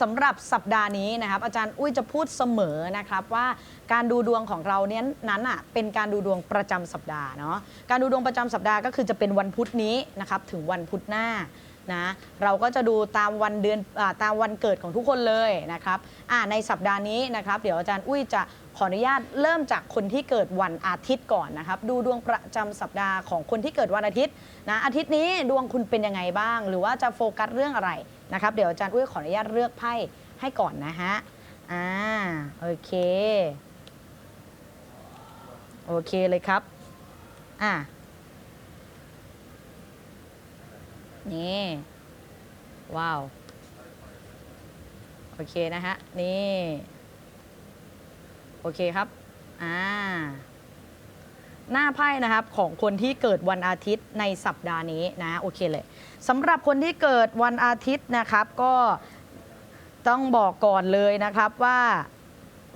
สำหรับสัปดาห์นี้นะครับอาจารย์อุ้ยจะพูดเสมอนะครับว่าการดูดวงของเราเนี้ยนั้นอะเป็นการดูดวงประจำสัปดาห์เนาะการดูดวงประจำสัปดาห์ก็คือจะเป็นวันพุธนี้นะครับถึงวันพุธหน้านะเราก็จะดูตามวันเดือนอตามวันเกิดของทุกคนเลยนะครับอ่าในสัปดาห์นี้นะครับ เดี๋ยวอาจารย์อุ้ยจะขออนุญาตเริ่มจากคนที่เกิดวันอาทิตย์ก่อนนะครับ ดูดวงประจำสัปดาห์ของคนที่เกิดวันอาทิตย์นะอาทิตย์นี้ดวงคุณเป็นยังไงบ้าง หรือว่าจะโฟกัสเรื่องอะไร นะครับเดี๋ยวอาจารย์อุ้ยขออนุญาตเลือกไพ่ให้ก่อนนะฮะอ่าโอเคโอเคเลยครับอะนี่ว้าวโอเคนะฮะนี่โอเคครับอ่า หน้าไพ่นะครับของคนที่เกิดวันอาทิตย์ในสัปดาห์นี้นะโอเคเลยสำหรับคนที่เกิดวันอาทิตย์นะครับก็ต้องบอกก่อนเลยนะครับว่า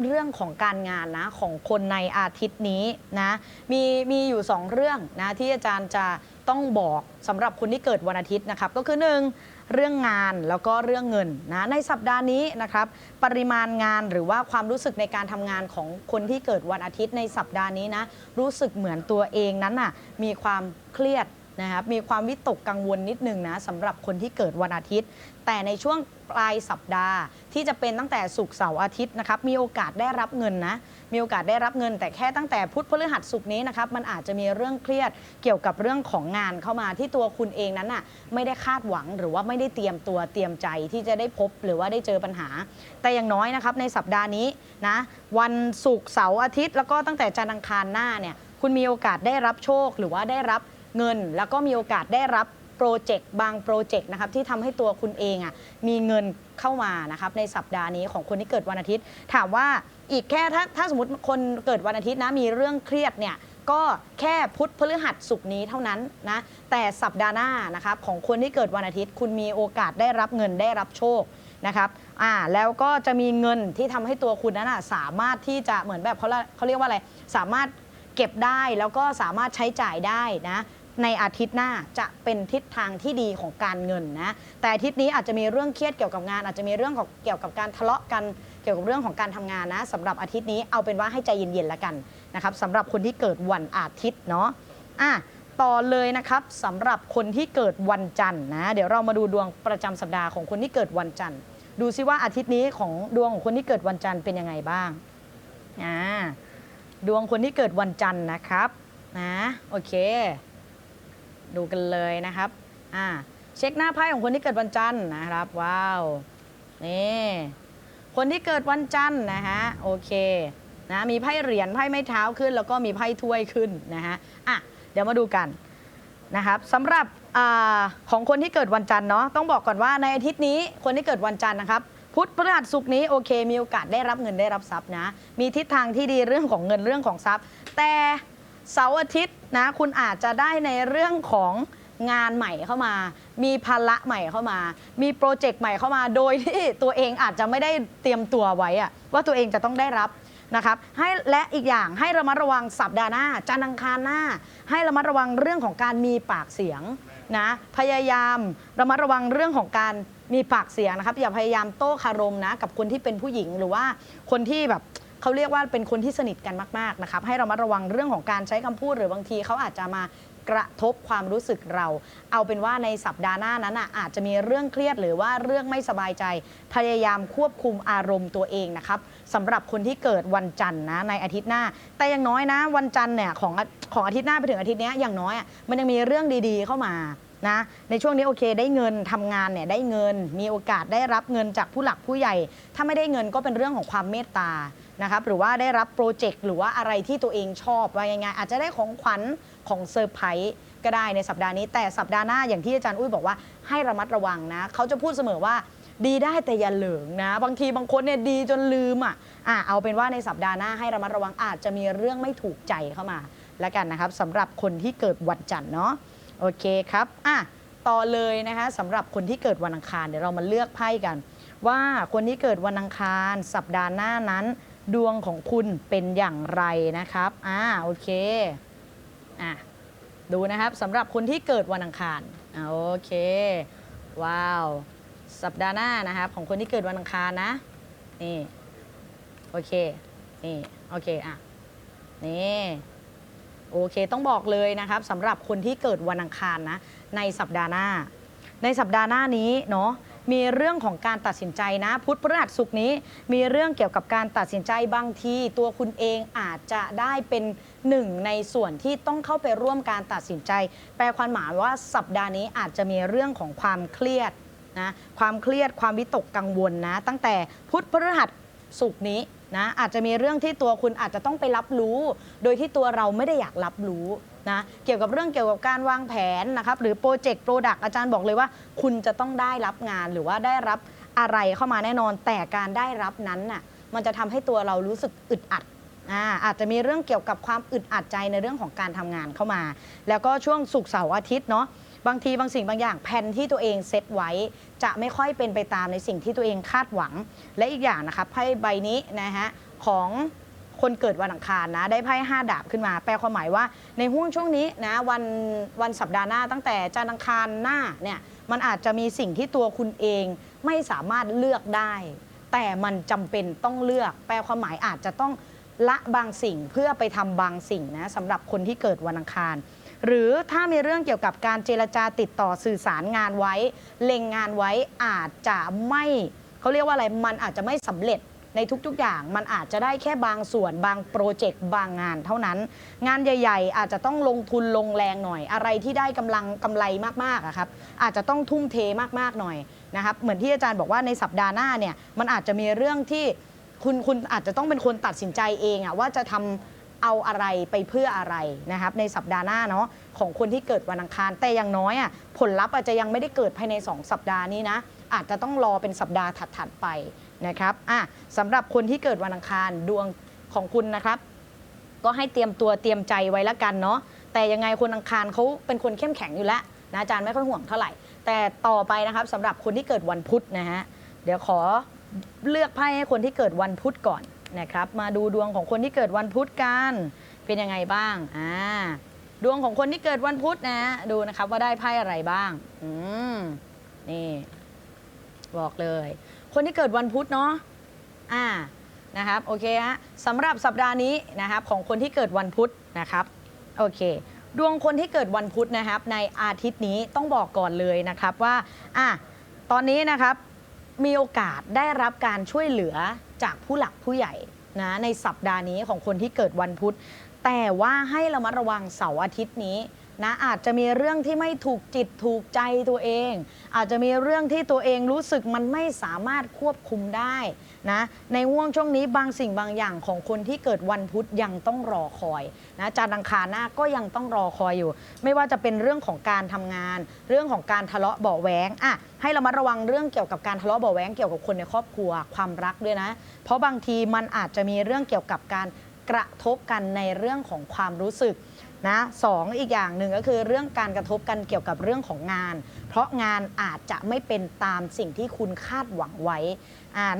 เรื่องของการงานนะของคนในอาทิตย์นี้นะมีมีอยู่2เรื่องนะที่อาจารย์จะ ต้องบอกสำหรับคนที่เกิดวันอาทิตย์นะครับ ก็คือ 1 เรื่องงานแล้วก็เรื่องเงินนะในสัปดาห์นี้นะครับ ปริมาณงานหรือว่าความรู้สึกในการทำงานของคนที่เกิดวันอาทิตย์ในสัปดาห์นี้นะรู้สึกเหมือนตัวเองนั้นน่ะมีความเครียด นะครับมีความวิตกกังวลนิดนึงนะสำหรับคนที่เกิดวันอาทิตย์ แต่ในช่วงปลายสัปดาห์ ที่จะเป็นตั้งแต่ศุกร์เสาร์อาทิตย์นะครับมีโอกาสได้รับเงินนะมีโอกาสได้รับเงิน แต่แค่ตั้งแต่พุธพฤหัสศุกร์นี้นะครับมันอาจจะมีเรื่องเครียดเกี่ยวกับเรื่องของงานเข้ามาที่ตัวคุณเองนั้นน่ะไม่ได้คาดหวังหรือว่าไม่ได้เตรียมตัวเตรียมใจที่จะได้พบหรือว่าได้เจอปัญหา แต่อย่างน้อยนะครับในสัปดาห์นี้นะวันศุกร์เสาร์อาทิตย์ แล้วก็ตั้งแต่จันทร์อังคารหน้าเนี่ยคุณมีโอกาสได้รับโชคหรือว่าได้รับ เงิน แล้วก็มีโอกาสได้รับโปรเจกต์บางโปรเจกต์นะครับที่ทำให้ตัวคุณเองอะมีเงินเข้ามานะครับในสัปดาห์นี้ของคนที่เกิดวันอาทิตย์ ถามว่าอีกแค่ถ้าถ้าสมมติคนเกิดวันอาทิตย์นะมีเรื่องเครียดเนี่ยก็แค่พุธพฤหัสศุกร์นี้เท่านั้นนะแต่สัปดาห์หน้านะครับของคนที่เกิดวันอาทิตย์ คุณมีโอกาสได้รับเงินได้รับโชคนะครับอ่าแล้วก็จะมีเงินที่ทำให้ตัวคุณนั้นอะสามารถที่จะเหมือนแบบเขาเรียเขาเรียกว่าอะไรสามารถเก็บได้แล้วก็สามารถใช้จ่ายได้นะ ในอาทิตย์หน้าจะเป็นทิศทางที่ดีของการเงินนะแต่อาทิตย์นี้อาจจะมีเรื่องเครียดเกี่ยวกับงาน อาจจะมีเรื่องของเกี่ยวกับการทะเลาะกันเกี่ยวกับเรื่องของการทำงานนะสำหรับอาทิตย์นี้เอาเป็นว่าให้ใจเย็นๆแล้วกันนะครับสำหรับคนที่เกิดวันอาทิตย์เนาะอะต่อเลยนะครับสำหรับคนที่เกิดวันจันทร์นะเดี๋ยวเรามาดูดวงประจำสัปดาห์ของคนที่เกิดวันจันทร์ ดูซิว่าอาทิตย์นี้ของดวงของคนที่เกิดวันจันทร์เป็นยังไงบ้างอ่าดวงคนที่เกิดวันจันทร์นะครับนะโอเค ดูกันเลยนะครับอ่าเช็คหน้าไพ่ของคนที่เกิดวันจันทร์นะครับ ว้าว นี่คนที่เกิดวันจันทร์นะฮะโอเคนะมีไพ่เหรียญไพ่ไม้เท้าขึ้น แล้วก็มีไพ่ถ้วยขึ้นนะฮะอะเดี๋ยวมาดูกันนะครับสำหรับอของคนที่เกิดวันจันทร์เนาะต้องบอกก่อนว่าในอาทิตย์นี้คนที่เกิดวันจันทร์นะครับพุธพฤหัสศุกร์นี้โอเค มีโอกาสได้รับเงินได้รับทรัพย์นะ มีทิศทางที่ดีเรื่องของเงินเรื่องของทรัพย์ แต่ เสาร์อาทิตย์นะคุณอาจจะได้ในเรื่องของงานใหม่เข้ามา มีภาระใหม่เข้ามา มีโปรเจกต์ใหม่เข้ามา โดยที่ตัวเองอาจจะไม่ได้เตรียมตัวไว้อะว่าตัวเองจะต้องได้รับนะครับให้และอีกอย่างให้ระมัดระวังสัปดาห์หน้าจันทร์อังคารหน้า ให้ระมัดระวังเรื่องของการมีปากเสียงนะพยายามระมัดระวังเรื่องของการมีปากเสียงนะครับอย่าพยายามโต้คารมนะกับคนที่เป็นผู้หญิงหรือว่าคนที่แบบ เขาเรียกว่าเป็นคนที่สนิทกันมากๆนะครับให้เรามาระวังเรื่องของการใช้คำพูดหรือบางทีเขาอาจจะมากระทบความรู้สึกเรา เอาเป็นว่าในสัปดาห์หน้านั้นอะอาจจะมีเรื่องเครียดหรือว่าเรื่องไม่สบายใจ พยายามควบคุมอารมณ์ตัวเองนะครับสำหรับคนที่เกิดวันจันทร์นะในอาทิตย์หน้า แต่อย่างน้อยนะ วันจันทร์เนี่ยของของอาทิตย์หน้าไปถึงอาทิตย์เนี้ยอย่างน้อยอะมันยังมีเรื่องดีๆเข้ามา นะในช่วงนี้โอเคได้เงินทำงานเนี่ยได้เงิน มีโอกาสได้รับเงินจากผู้หลักผู้ใหญ่ ถ้าไม่ได้เงินก็เป็นเรื่องของความเมตตานะครับหรือว่าได้รับโปรเจกต์หรือว่าอะไรที่ตัวเองชอบว่ายังไงอาจจะได้ของขวัญของเซอร์ไพรส์ก็ได้ในสัปดาห์นี้ แต่สัปดาห์หน้าอย่างที่อาจารย์อุ้ยบอกว่าให้ระมัดระวังนะเขาจะพูดเสมอว่าดีได้แต่อย่าเหลิงนะ บางทีบางคนเนี่ยดีจนลืมอะอะเอาเป็นว่าในสัปดาห์หน้าให้ระมัดระวังอาจจะมีเรื่องไม่ถูกใจเข้ามาแล้วกันนะครับสำหรับคนที่เกิดวันจันทร์เนาะ โอเคครับอะต่อเลยนะคะสำหรับคนที่เกิดวันอังคารเดี๋ยวเรามาเลือกไพ่กัน ว่าคนที่เกิดวันอังคารสัปดาห์หน้านั้น ดวงของคุณเป็นอย่างไรนะครับอ่าโอเคอะดูนะครับสำหรับคนที่เกิดวันอังคารอ่าโอเค ว้าว สัปดาห์หน้านะครับของคนที่เกิดวันอังคารนะนี่โอเคนี่โอเคอะนี่ โอเค ต้องบอกเลยนะครับสำหรับคนที่เกิดวันอังคารนะในสัปดาห์หน้า ในสัปดาห์หน้านี้เนาะมีเรื่องของการตัดสินใจนะ พุธพฤหัสศุกนี้ มีเรื่องเกี่ยวกับการตัดสินใจบางทีตัวคุณเองอาจจะได้เป็นหนึ่งในส่วนที่ต้องเข้าไปร่วมการตัดสินใจ แปลความหมายว่าสัปดาห์นี้อาจจะมีเรื่องของความเครียดนะความเครียดความวิตกกังวลนะ ตั้งแต่พุธพฤหัสศุกนี้ นะอาจจะมีเรื่องที่ตัวคุณอาจจะต้องไปรับรู้ โดยที่ตัวเราไม่ได้อยากรับรู้นะเกี่ยวกับเรื่องเกี่ยวกับการวางแผนนะครับหรือโปรเจกต์โปรดักต์อาจารย์บอกเลยว่า คุณจะต้องได้รับงานหรือว่าได้รับอะไรเข้ามาแน่นอน แต่การได้รับนั้นน่ะมันจะทำให้ตัวเรารู้สึกอึดอัดอ่าอาจจะมีเรื่องเกี่ยวกับความอึดอัดใจในเรื่องของการทำงานเข้ามา แล้วก็ช่วงศุกร์เสาร์อาทิตย์เนาะ บางทีบางสิ่งบางอย่างแผนที่ตัวเองเซตไว้ จะไม่ค่อยเป็นไปตามในสิ่งที่ตัวเองคาดหวัง และอีกอย่างนะครับไพ่ใบนี้นะฮะของคนเกิดวันอังคารนะ ได้ไพ่ห้าดาบขึ้นมา แปลความหมายว่าในห่วงช่วงนี้นะวันวันสัปดาห์หน้าตั้งแต่จันทร์อังคารหน้าเนี่ยมันอาจจะมีสิ่งที่ตัวคุณเองไม่สามารถเลือกได้ แต่มันจำเป็นต้องเลือก แปลความหมายอาจจะต้องละบางสิ่งเพื่อไปทำบางสิ่งนะสำหรับคนที่เกิดวันอังคาร หรือถ้ามีเรื่องเกี่ยวกับการเจรจาติดต่อสื่อสารงานไว้ เล็งงานไว้อาจจะไม่เขาเรียกว่าอะไรมันอาจจะไม่สำเร็จในทุกๆ อย่างมันอาจจะได้แค่บางส่วนบางโปรเจกต์บางงานเท่านั้น งานใหญ่ ๆ อาจจะต้องลงทุนลงแรงหน่อย อะไรที่ได้กำลังกำไรมากๆอะครับอาจจะต้องทุ่มเทมากๆหน่อยนะครับเหมือนที่อาจารย์บอกว่าในสัปดาห์หน้าเนี่ยมันอาจจะมีเรื่องที่คุณคุณอาจจะต้องเป็นคนตัดสินใจเองอะว่าจะทำ เอาอะไรไปเพื่ออะไรนะครับในสัปดาห์หน้าเนาะของคนที่เกิดวันอังคาร แต่อย่างน้อยอะผลลัพธ์อาจจะยังไม่ได้เกิดภายใน 2 สัปดาห์นี้นะ อาจจะต้องรอเป็นสัปดาห์ถัดๆไปนะครับอะสำหรับคนที่เกิดวันอังคารดวงของคุณนะครับ ก็ให้เตรียมตัวเตรียมใจไว้ละกันเนาะแต่ยังไงคนอังคารเขาเป็นคนเข้มแข็งอยู่แล้วนะอาจารย์ไม่ค่อยห่วงเท่าไหร่ แต่ต่อไปนะครับสำหรับคนที่เกิดวันพุธนะฮะเดี๋ยวขอเลือกไพ่ให้คนที่เกิดวันพุธก่อน นะครับมาดูดวงของคนที่เกิดวันพุธกันเป็นยังไงบ้างอ่าดวงของคนที่เกิดวันพุธนะดูนะครับว่าได้ไพ่อะไรบ้างอืมนี่บอกเลย คนที่เกิดวันพุธเนาะอ่านะครับโอเคฮะสำหรับสัปดาห์นี้นะครับของคนที่เกิดวันพุธนะครับโอเคดวงคนที่เกิดวันพุธนะครับ ในอาทิตย์นี้ต้องบอกก่อนเลยนะครับว่าอะตอนนี้นะครับมีโอกาสได้รับการช่วยเหลือ จากผู้หลักผู้ใหญ่นะในสัปดาห์นี้ของคนที่เกิดวันพุธแต่ว่าให้ระมัดระวังเสาร์อาทิตย์นี้ นะอาจจะมีเรื่องที่ไม่ถูกจิตถูกใจตัวเอง อาจจะมีเรื่องที่ตัวเองรู้สึกมันไม่สามารถควบคุมได้นะในห่วงช่วงนี้บางสิ่งบางอย่างของคนที่เกิดวันพุธยังต้องรอคอยนะจานทร์อังคารหน้าก็ยังต้องรอคอยอยู่ ไม่ว่าจะเป็นเรื่องของการทำงาน เรื่องของการทะเลาะเบาแหวงอะให้เรามาระวังเรื่องเกี่ยวกับการทะเลาะเบาแหวงเกี่ยวกับคนในครอบครัวความรักด้วยนะ เพราะบางทีมันอาจจะมีเรื่องเกี่ยวกับการกระทบกันในเรื่องของความรู้สึก นะสองอีกอย่างหนึ่งก็คือเรื่องการกระทบกันเกี่ยวกับเรื่องของงาน เพราะงานอาจจะไม่เป็นตามสิ่งที่คุณคาดหวังไว้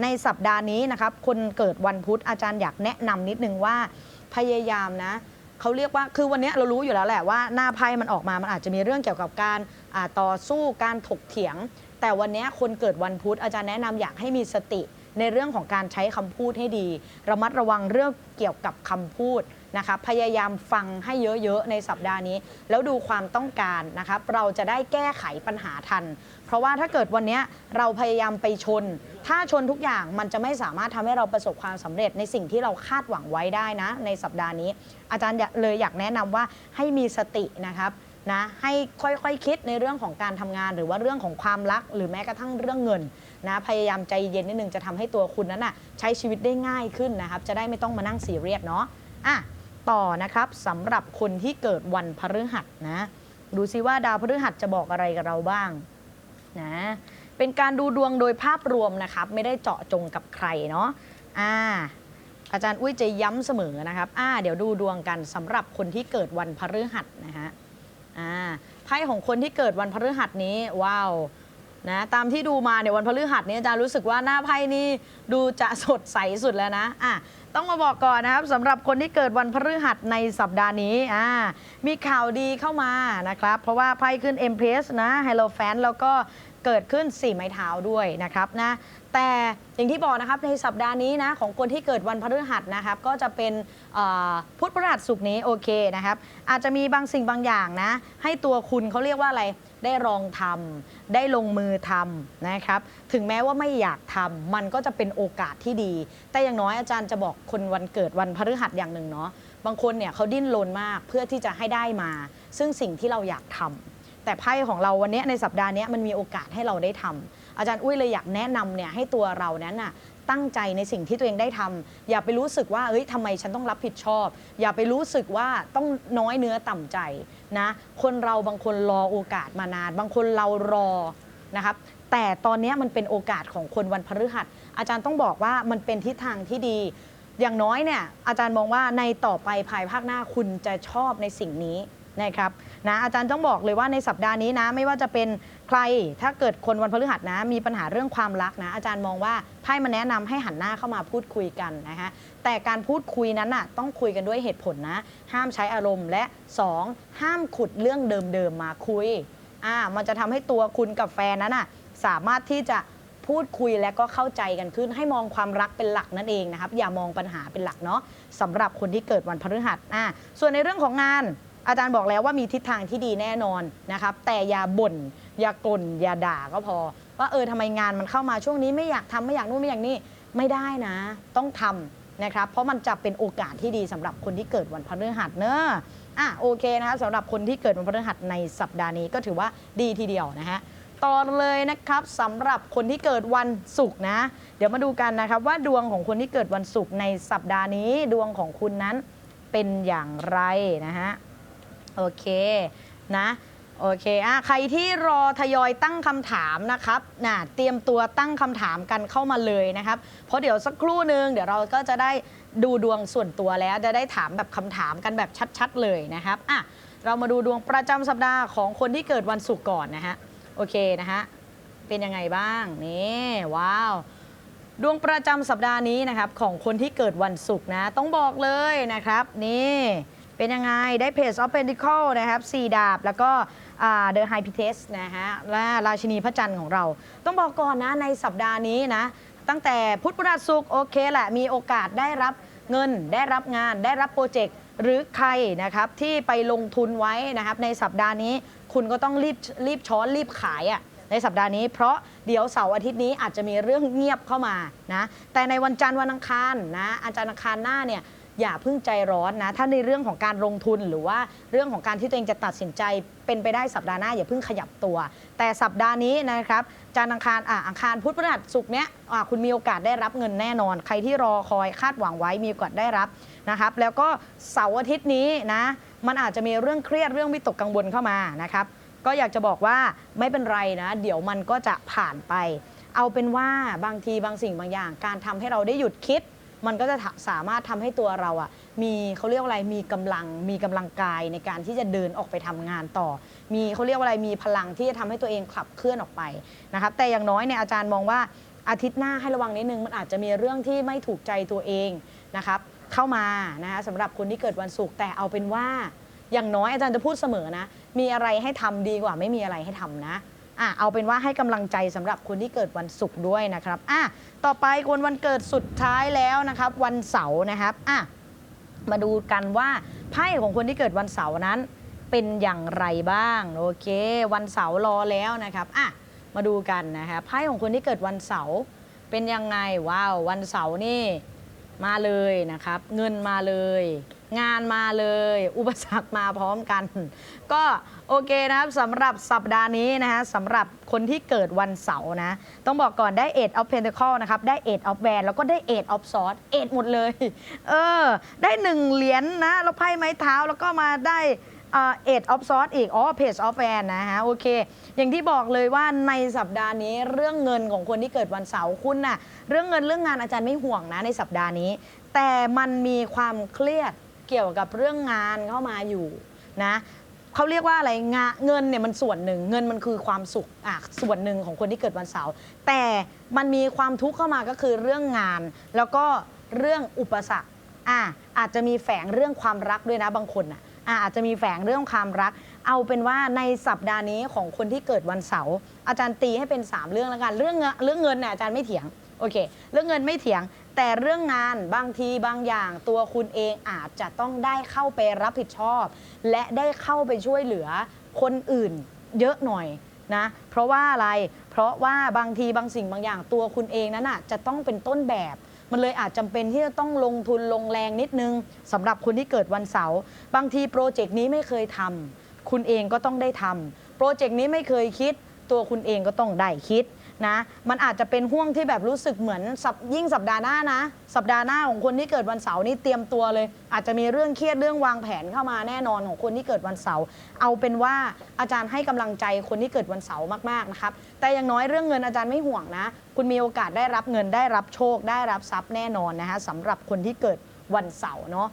ในสัปดาห์นี้นะครับคนเกิดวันพุธอาจารย์อยากแนะนำนิดนึงว่าพยายามนะเขาเรียกว่าคือวันนี้เรารู้อยู่แล้วแหละว่าหน้าไพ่มันออกมามันอาจจะมีเรื่องเกี่ยวกับการต่อสู้การถกเถียง แต่วันนี้คนเกิดวันพุธอาจารย์แนะนำอยากให้มีสติในเรื่องของการใช้คำพูดให้ดี ระมัดระวังเรื่องเกี่ยวกับคำพูด นะครับพยายามฟังให้เยอะๆ ในสัปดาห์นี้ แล้วดูความต้องการนะครับเราจะได้แก้ไขปัญหาทัน เพราะว่าถ้าเกิดวันนี้เราพยายามไปชน ถ้าชนทุกอย่างมันจะไม่สามารถทำให้เราประสบความสำเร็จในสิ่งที่เราคาดหวังไว้ได้นะ ในสัปดาห์นี้ อาจารย์เลยอยากแนะนำว่าให้มีสตินะครับนะให้ค่อยๆคคิดในเรื่องของการทำงาน หรือว่าเรื่องของความรัก หรือแม้กระทั่งเรื่องเงินนะพยายามใจเย็นนิดนึงจะทำให้ตัวคุณนั้นน่ะใช้ชีวิตได้ง่ายขึ้นนะครับ จะได้ไม่ต้องมานั่งซีเรียสเนาะอะ ต่อนะครับสำหรับคนที่เกิดวันพฤหัสนะ ดูซิว่าดาวพฤหัสจะบอกอะไรกับเราบ้างนะเป็นการดูดวงโดยภาพรวมนะครับ ไม่ได้เจาะจงกับใครเนาะอ่าอาจารย์อุ้ยจะย้ำเสมอนะครับอ่าเดี๋ยวดูดวงกันสำหรับคนที่เกิดวันพฤหัสนะฮะอ่าไพ่ของคนที่เกิดวันพฤหัสนี้ว้าวนะตามที่ดูมาเนี่ยวันพฤหัสนี้อาจารย์รู้สึกว่าหน้าไพ่นี่ดูจะสดใสสุดแล้วนะอะ ต้องมาบอกก่อนนะครับสำหรับคนที่เกิดวันพฤหัสในสัปดาห์นี้อ่ามีข่าวดีเข้ามานะครับ เพราะว่าไพ่ขึ้น Empress นะ h e l l o f a n แล้วก็เกิดขึ้น 4 ไม้เท้าด้วยนะครับนะแต่อย่างที่บอกนะครับในสัปดาห์นี้นะของคนที่เกิดวันพฤหัสนะครับ ก็จะเป็นพุธพฤหัสศุกนี้โอเคนะครับ อาจจะมีบางสิ่งบางอย่างนะ ให้ตัวคุณเขาเรียกว่าอะไร ได้ลองทำได้ลงมือทำนะครับ ถึงแม้ว่าไม่อยากทำมันก็จะเป็นโอกาสที่ดี แต่อย่างน้อยอาจารย์จะบอกคนวันเกิดวันพฤหัสอย่างหนึ่งเนาะบางคนเนี่ยเขาดิ้นรนมากเพื่อที่จะให้ได้มา ซึ่งสิ่งที่เราอยากทำ แต่ไพ่ของเราวันนี้ในสัปดาห์นี้มันมีโอกาสให้เราได้ทำอาจารย์อุ้ยเลยอยากแนะนำเนี่ยให้ตัวเรานั้นน่ะตั้งใจในสิ่งที่ตัวเองได้ทำอย่าไปรู้สึกว่าเอ้ยทำไมฉันต้องรับผิดชอบ อย่าไปรู้สึกว่าต้องน้อยเนื้อต่ำใจนะคนเราบางคนรอโอกาสมานาน บางคนเรารอนะครับแต่ตอนนี้มันเป็นโอกาสของคนวันพฤหัส อาจารย์ต้องบอกว่ามันเป็นทิศทางที่ดี อย่างน้อยเนี่ยอาจารย์มองว่าในต่อไปภายภาคหน้าคุณจะชอบในสิ่งนี้ นะครับนะอาจารย์ต้องบอกเลยว่าในสัปดาห์นี้นะไม่ว่าจะเป็นใครถ้าเกิดคนวันพฤหัสนะ มีปัญหาเรื่องความรักนะ อาจารย์มองว่าไพ่มาแนะนำให้หันหน้าเข้ามาพูดคุยกันนะคะแต่การพูดคุยนั้นน่ะต้องคุยกันด้วยเหตุผลนะ ห้ามใช้อารมณ์และ 2 ห้ามขุดเรื่องเดิมๆมาคุยอ่ามันจะทำให้ตัวคุณกับแฟนนั้นน่ะสามารถที่จะพูดคุยและก็เข้าใจกันขึ้นให้มองความรักเป็นหลักนั่นเองนะครับ อย่ามองปัญหาเป็นหลักเนาะสำหรับคนที่เกิดวันพฤหัสอ่าส่วนในเรื่องของงาน อาจารย์บอกแล้วว่ามีทิศทางที่ดีแน่นอนนะครับแต่อย่าบ่น อย่ากล่นอย่าด่าก็พอ ว่าเออทำไมงานมันเข้ามาช่วงนี้ไม่อยากทำไม่อยากนู่นไม่อยากนี่ไม่ได้นะ ต้องทำนะครับ เพราะมันจะเป็นโอกาสที่ดีสำหรับคนที่เกิดวันพฤหัสเนอะอะโอเคนะคะสำหรับคนที่เกิดวันพฤหัสในสัปดาห์นี้ก็ถือว่าดีทีเดียวนะฮะต่อเลยนะครับสำหรับคนที่เกิดวันศุกร์นะ เดี๋ยวมาดูกันนะครับ ว่าดวงของคนที่เกิดวันศุกร์ในสัปดาห์นี้ดวงของคุณนั้นเป็นอย่างไรนะฮะ โอเคนะโอเคอะใครที่รอทยอยตั้งคำถามนะครับน่ะเตรียมตัวตั้งคำถามกันเข้ามาเลยนะครับ เพราะเดี๋ยวสักครู่หนึ่งเดี๋ยวเราก็จะได้ดูดวงส่วนตัวแล้วจะได้ถามแบบคำถามกันแบบชัดๆเลยนะครับอะเรามาดูดวงประจำสัปดาห์ของคนที่เกิดวันศุกร์ก่อนนะฮะโอเคนะฮะเป็นยังไงบ้างนี่ว้าวดวงประจำสัปดาห์นี้นะครับของคนที่เกิดวันศุกร์นะ ต้องบอกเลยนะครับนี่ เป็นยังไง ได้เพจ of Pentacle นะครับสี่ดาบ แล้วก็เดอะไฮพิเทสนะฮะ และราชินีพระจันทร์ของเรา ต้องบอกก่อนนะ ในสัปดาห์นี้นะ ตั้งแต่พุทธพฤหัสศุกร์โอเคแหละ มีโอกาสได้รับเงิน ได้รับงาน ได้รับโปรเจกต์ หรือใครนะครับ ที่ไปลงทุนไว้นะครับ ในสัปดาห์นี้ คุณก็ต้องรีบรีบช้อนรีบขายอะ่ะในสัปดาห์นี้เพราะเดี๋ยวเสาร์อาทิตย์นี้อาจจะมีเรื่องเงียบเข้ามานะแต่ในวันจันทร์วันอังคารนะอาจารย์อังคารหน้าเนี่ย อย่าเพิ่งใจร้อนนะ ถ้าในเรื่องของการลงทุนหรือว่าเรื่องของการที่ตัวเองจะตัดสินใจเป็นไปได้สัปดาห์หน้าอย่าเพิ่งขยับตัว แต่สัปดาห์นี้นะครับจันทร์อังคารอะอังคารพุธพฤหัสศุกร์เนี้ยอะคุณมีโอกาสได้รับเงินแน่นอน ใครที่รอคอยคาดหวังไว้มีโอกาสได้รับนะครับ แล้วก็เสาร์อาทิตย์นี้นะมันอาจจะมีเรื่องเครียดเรื่องวิตกกังวลเข้ามานะครับก็อยากจะบอกว่าไม่เป็นไรนะ เดี๋ยวมันก็จะผ่านไป เอาเป็นว่าบางทีบางสิ่งบางอย่าง การทำให้เราได้หยุดคิด มันก็จะสามารถทำให้ตัวเราอะมีเขาเรียกว่าอะไรมีกำลังมีกำลังกายในการที่จะเดินออกไปทำงานต่อ มีเขาเรียกว่าอะไรมีพลังที่จะทำให้ตัวเองขับเคลื่อนออกไปนะครับแต่อย่างน้อยเนี่ยอาจารย์มองว่าอาทิตย์หน้าให้ระวังนิดนึงมันอาจจะมีเรื่องที่ไม่ถูกใจตัวเองนะครับเข้ามานะคะสำหรับคนที่เกิดวันศุกร์แต่เอาเป็นว่า อย่างน้อยอาจารย์จะพูดเสมอนะ มีอะไรให้ทำดีกว่าไม่มีอะไรให้ทำนะ อะเอาเป็นว่าให้กำลังใจสำหรับคนที่เกิดวันศุกร์ด้วยนะครับอะต่อไปคนวันเกิดสุดท้ายแล้วนะครับ วันเสาร์นะครับอะมาดูกันว่าไพ่ของคนที่เกิดวันเสาร์นั้น เป็นอย่างไรบ้างโอเค วันเสาร์รอแล้วนะครับอะมาดูกันนะครับไพ่ของคนที่เกิดวันเสาร์เป็นยังไงว้าววันเสาร์นี่ มาเลยนะครับ เงินมาเลย งานมาเลย อุปสรรคมาพร้อมกัน ก็โอเคนะครับสำหรับสัปดาห์นี้นะฮะสำหรับคนที่เกิดวันเสาร์นะ ต้องบอกก่อนได้เอ็ดออฟเพนเทคอลนะครับ ได้เอ็ดออฟแวนแล้วก็ได้เอ็ดออฟซอสเอ็ดหมดเลย เออ ได้หนึ่งเหรียญนะ แล้วไพ่ไม้เท้าแล้วก็มาได้ เอ็ดออฟซอสอีก อ๋อเพจออฟแวนนะฮะ โอเค อย่างที่บอกเลยว่าในสัปดาห์นี้เรื่องเงินของคนที่เกิดวันเสาร์คุณน่ะ เรื่องเงินเรื่องงานอาจารย์ไม่ห่วงนะในสัปดาห์นี้ แต่มันมีความเครียดเกี่ยวกับเรื่องงานเข้ามาอยู่นะเขาเรียกว่าอะไรงาเงินเนี่ยมันส่วนหนึ่งเงินมันคือความสุขอะส่วนหนึ่งของคนที่เกิดวันเสาร์แต่มันมีความทุกข์เข้ามาก็คือเรื่องงาน แล้วก็เรื่องอุปสรรคอะอาจจะมีแฝงเรื่องความรักด้วยนะบางคนอะ อาจจะมีแฝงเรื่องความรัก เอาเป็นว่าในสัปดาห์นี้ของคนที่เกิดวันเสาร์อาจารย์ตีให้เป็น 3 เรื่องแล้วกันเรื่องเงินเรื่องเงินเนี่ยอาจารย์ไม่เถียงโอเค เรื่องเงินไม่เถียง แต่เรื่องงานบางทีบางอย่าง ตัวคุณเองอาจจะต้องได้เข้าไปรับผิดชอบ และได้เข้าไปช่วยเหลือคนอื่นเยอะหน่อยนะเพราะว่าอะไรเพราะว่าบางทีบางสิ่งบางอย่างตัวคุณเองนั้นน่ะจะต้องเป็นต้นแบบ มันเลยอาจจำเป็นที่จะต้องลงทุนลงแรงนิดนึงสำหรับคนที่เกิดวันเสาร์บางทีโปรเจกต์นี้ไม่เคยทำคุณเองก็ต้องได้ทำโปรเจกต์นี้ไม่เคยคิด ตัวคุณเองก็ต้องได้คิด นะ มันอาจจะเป็นห่วงที่แบบรู้สึกเหมือนสัปยิ่งสัปดาห์หน้านะ สัปดาห์หน้าของคนที่เกิดวันเสาร์นี่เตรียมตัวเลย อาจจะมีเรื่องเครียดเรื่องวางแผนเข้ามาแน่นอนของคนที่เกิดวันเสาร์เอาเป็นว่าอาจารย์ให้กำลังใจคนที่เกิดวันเสาร์มากๆนะครับแต่อย่างน้อยเรื่องเงินอาจารย์ไม่ห่วงนะ คุณมีโอกาสได้รับเงินได้รับโชค ได้รับทรัพย์แน่นอนนะคะสำหรับคนที่เกิดวันเสาร์เนาะ